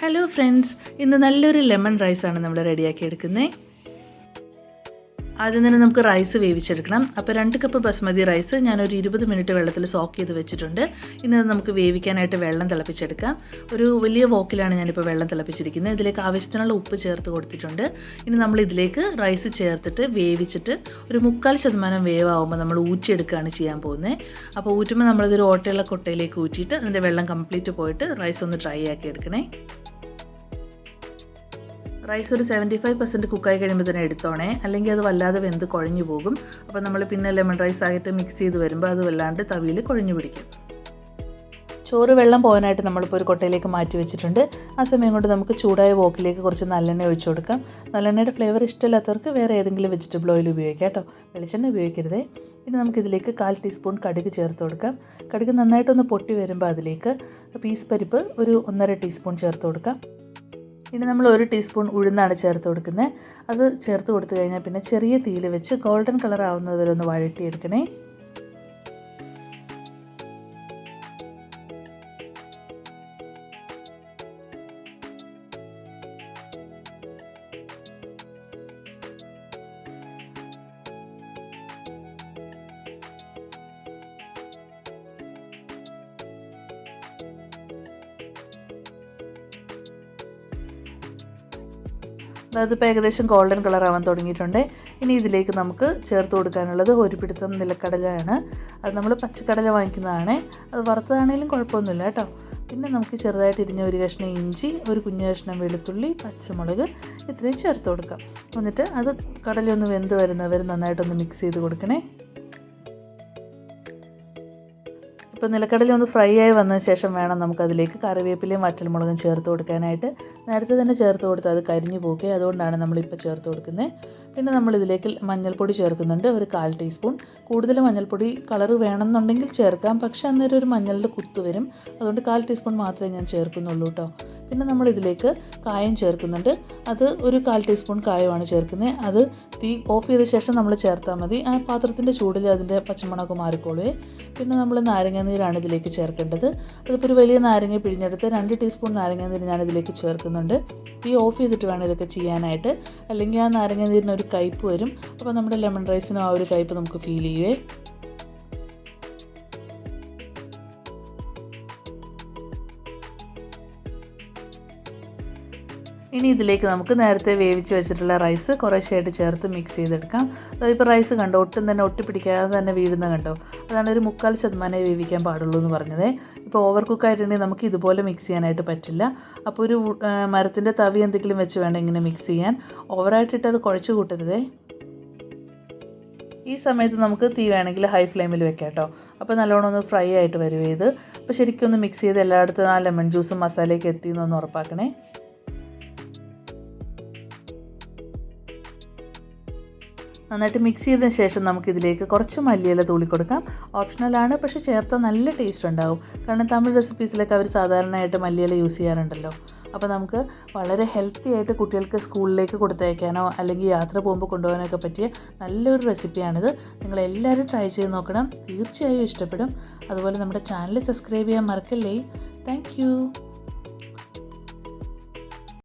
Hello friends ഇന്ന് നല്ലൊരു lemon റൈസാണ് നമ്മൾ റെഡിയാക്കി എടുക്കുന്നത് ആദ്യം തന്നെ നമുക്ക് റൈസ് വേവിച്ചെടുക്കണം. അപ്പോൾ രണ്ട് കപ്പ് ബസ്മതി റൈസ് ഞാനൊരു ഇരുപത് മിനിറ്റ് വെള്ളത്തിൽ സോക്ക് ചെയ്ത് വെച്ചിട്ടുണ്ട്. ഇന്ന് നമുക്ക് വേവിക്കാനായിട്ട് വെള്ളം തിളപ്പിച്ചെടുക്കാം. ഒരു വലിയ വോക്കിലാണ് ഞാനിപ്പോൾ വെള്ളം തിളപ്പിച്ചിരിക്കുന്നത്. ഇതിലേക്ക് ആവശ്യത്തിനുള്ള ഉപ്പ് ചേർത്ത് കൊടുത്തിട്ടുണ്ട്. ഇനി നമ്മൾ ഇതിലേക്ക് റൈസ് ചേർത്തിട്ട് വേവിച്ചിട്ട് ഒരു മുക്കാൽ ശതമാനം വേവാകുമ്പോൾ നമ്മൾ ഊറ്റിയെടുക്കുകയാണ് ചെയ്യാൻ പോകുന്നത് അപ്പോൾ ഊറ്റുമ്പോൾ നമ്മളിതൊരു ഓട്ടയുള്ള കൊട്ടയിലേക്ക് ഊറ്റിയിട്ട് അതിന്റെ വെള്ളം കംപ്ലീറ്റ് പോയിട്ട് റൈസ് ഒന്ന് ഡ്രൈ ആക്കി എടുക്കണേ. റൈസ് ഒരു സെവന്റി ഫൈവ് പെർസെന്റ് കുക്കായി കഴിയുമ്പോൾ തന്നെ എടുത്തോണേ. അല്ലെങ്കിൽ അത് വല്ലാതെ വെന്ത് കുഴഞ്ഞു പോകും. അപ്പോൾ നമ്മൾ പിന്നെ ലെമൺ റൈസ് ആയിട്ട് മിക്സ് ചെയ്ത് വരുമ്പോൾ അത് വല്ലാണ്ട് തവിയിൽ കുഴഞ്ഞു പിടിക്കും. ചോറ് വെള്ളം പോകാനായിട്ട് നമ്മളിപ്പോൾ ഒരു കൊട്ടയിലേക്ക് മാറ്റി വെച്ചിട്ടുണ്ട്. ആ സമയം കൊണ്ട് നമുക്ക് ചൂടായ വോക്കിലേക്ക് കുറച്ച് നല്ലെണ്ണ ഒഴിച്ചു കൊടുക്കാം. നല്ലെണ്ണയുടെ ഫ്ലേവർ ഇഷ്ടമില്ലാത്തവർക്ക് വേറെ ഏതെങ്കിലും വെജിറ്റബിൾ ഓയിൽ ഉപയോഗിക്കാം കേട്ടോ. വെളിച്ചെണ്ണ ഉപയോഗിക്കരുതേ. ഇനി നമുക്കിതിലേക്ക് കാൽ ടീസ്പൂൺ കടുക് ചേർത്ത് കൊടുക്കാം. കടുക് നന്നായിട്ടൊന്ന് പൊട്ടി വരുമ്പോൾ അതിലേക്ക് പീസ് പരിപ്പ് ഒരു ഒന്നര ടീസ്പൂൺ ചേർത്ത് കൊടുക്കാം. ഇനി നമ്മൾ ഒരു ടീസ്പൂൺ ഉഴുന്നാണ് ചേർത്ത് കൊടുക്കുന്നത്. അത് ചേർത്ത് കൊടുത്തു കഴിഞ്ഞാൽ പിന്നെ ചെറിയ തീയിൽ വെച്ച് ഗോൾഡൻ കളർ ആവുന്നത് വരെ ഒന്ന് വഴട്ടിയെടുക്കണേ അതിപ്പോൾ ഏകദേശം ഗോൾഡൻ കളർ ആവാൻ തുടങ്ങിയിട്ടുണ്ട്. ഇനി ഇതിലേക്ക് നമുക്ക് ചേർത്ത് കൊടുക്കാനുള്ളത് ഒരു പിടുത്തം നിലക്കടലയാണ്. അത് നമ്മൾ പച്ചക്കടല വാങ്ങിക്കുന്നതാണ്. അത് വറുത്തതാണെങ്കിലും കുഴപ്പമൊന്നുമില്ല കേട്ടോ. പിന്നെ നമുക്ക് ചെറുതായിട്ട് ഇരിഞ്ഞ ഒരു കഷ്ണം ഇഞ്ചി ഒരു കുഞ്ഞു കഷ്ണം വെളുത്തുള്ളി പച്ചമുളക് ഇത്രയും ചേർത്ത് കൊടുക്കാം. എന്നിട്ട് അത് കടലൊന്ന് വെന്ത് വരുന്നവർ നന്നായിട്ടൊന്ന് മിക്സ് ചെയ്ത് കൊടുക്കണേ. ഇപ്പോൾ നിലക്കടല ഒന്ന് ഫ്രൈ ആയി വന്ന ശേഷം വേണം നമുക്കതിലേക്ക് കറിവേപ്പിലയും വറ്റൽമുളകും ചേർത്ത് കൊടുക്കാനായിട്ട്. നേരത്തെ തന്നെ ചേർത്ത് കൊടുത്ത് അത് കരിഞ്ഞു പോക്കി അതുകൊണ്ടാണ് നമ്മളിപ്പോൾ ചേർത്ത് കൊടുക്കുന്നത്. പിന്നെ നമ്മൾ ഇതിലേക്ക് മഞ്ഞൾപ്പൊടി ചേർക്കുന്നുണ്ട്. ഒരു കാൽ ടീസ്പൂൺ. കൂടുതൽ മഞ്ഞൾപ്പൊടി കളർ വേണമെന്നുണ്ടെങ്കിൽ ചേർക്കാം. പക്ഷേ അന്നേരം ഒരു മഞ്ഞളുടെ കുത്ത് വരും. അതുകൊണ്ട് കാൽ ടീസ്പൂൺ മാത്രമേ ഞാൻ ചേർക്കുന്നുള്ളൂ കേട്ടോ. പിന്നെ നമ്മൾ ഇതിലേക്ക് കായം ചേർക്കുന്നുണ്ട്. അത് ഒരു കാൽ ടീസ്പൂൺ കായമാണ് ചേർക്കുന്നത്. അത് തീ ഓഫ് ചെയ്ത ശേഷം നമ്മൾ ചേർത്താൽ മതി. ആ പാത്രത്തിന്റെ ചൂടിൽ അതിന്റെ പച്ചമുളക് മാറിക്കോളുവേ. പിന്നെ നമ്മൾ നാരങ്ങ നീരാണ് ഇതിലേക്ക് ചേർക്കേണ്ടത്. അതിപ്പോൾ ഒരു വലിയ നാരങ്ങ പിഴിഞ്ഞെടുത്ത് രണ്ട് ടീസ്പൂൺ നാരങ്ങ നീര് ഞാൻ ഇതിലേക്ക് ചേർക്കുന്നുണ്ട്. തീ ഓഫ് ചെയ്തിട്ട് വേണം ഇതൊക്കെ ചെയ്യാനായിട്ട്. അല്ലെങ്കിൽ ആ നാരങ്ങ നീരിന് ഒരു കയ്പ്പ് വരും. അപ്പോൾ നമ്മുടെ ലെമൺ റൈസിനും ആ ഒരു കയ്പ്പ് നമുക്ക് ഫീൽ ചെയ്യുവേ. ഇനി ഇതിലേക്ക് നമുക്ക് നേരത്തെ വേവിച്ച് വെച്ചിട്ടുള്ള റൈസ് കുറേശ്ശായിട്ട് ചേർത്ത് മിക്സ് ചെയ്തെടുക്കാം. അതായത് റൈസ് കണ്ടോ ഒട്ടും തന്നെ ഒട്ടിപ്പിടിക്കാതെ തന്നെ വീഴുന്ന കണ്ടോ? അതാണ് ഒരു മുക്കാൽ ശതമാനമേ വേവിക്കാൻ പാടുള്ളൂ എന്ന് പറഞ്ഞത്. ഇപ്പോൾ ഓവർ കുക്കായിട്ടുണ്ടെങ്കിൽ നമുക്ക് ഇതുപോലെ മിക്സ് ചെയ്യാനായിട്ട് പറ്റില്ല. അപ്പോൾ ഒരു മരത്തിന്റെ തവി എന്തെങ്കിലും വെച്ച് വേണം ഇങ്ങനെ മിക്സ് ചെയ്യാൻ. ഓവറായിട്ടിട്ട് അത് കുഴച്ച് കൂട്ടരുതേ. ഈ സമയത്ത് നമുക്ക് തീ വേണമെങ്കിൽ ഹൈ ഫ്ലെയിമിൽ വെക്കാം കേട്ടോ അപ്പോൾ നല്ലോണം ഒന്ന് ഫ്രൈ ആയിട്ട് വരുവേ ഇത്. അപ്പോൾ ശരിക്കും ഒന്ന് മിക്സ് ചെയ്ത് എല്ലായിടത്തും ആ ലെമൺ ജ്യൂസും മസാലയൊക്കെ എത്തിയെന്നൊന്ന് ഉറപ്പാക്കണേ. നന്നായിട്ട് മിക്സ് ചെയ്തതിന് ശേഷം നമുക്കിതിലേക്ക് കുറച്ച് മല്ലിയില തൂളി കൊടുക്കാം. ഓപ്ഷണലാണ് പക്ഷേ ചേർത്താൽ നല്ല ടേസ്റ്റ് ഉണ്ടാവും. കാരണം തമിഴ് റെസിപ്പീസിലൊക്കെ അവർ സാധാരണയായിട്ട് മല്ലിയില യൂസ് ചെയ്യാറുണ്ടല്ലോ. അപ്പോൾ നമുക്ക് വളരെ ഹെൽത്തി ആയിട്ട് കുട്ടികൾക്ക് സ്കൂളിലേക്ക് കൊടുത്തയക്കാനോ അല്ലെങ്കിൽ യാത്ര പോകുമ്പോൾ കൊണ്ടുപോകാനൊക്കെ പറ്റിയ നല്ലൊരു റെസിപ്പിയാണിത് നിങ്ങളെല്ലാവരും ട്രൈ ചെയ്ത് നോക്കണം. തീർച്ചയായും ഇഷ്ടപ്പെടും. അതുപോലെ നമ്മുടെ ചാനൽ സബ്സ്ക്രൈബ് ചെയ്യാൻ മറക്കല്ലേ. താങ്ക്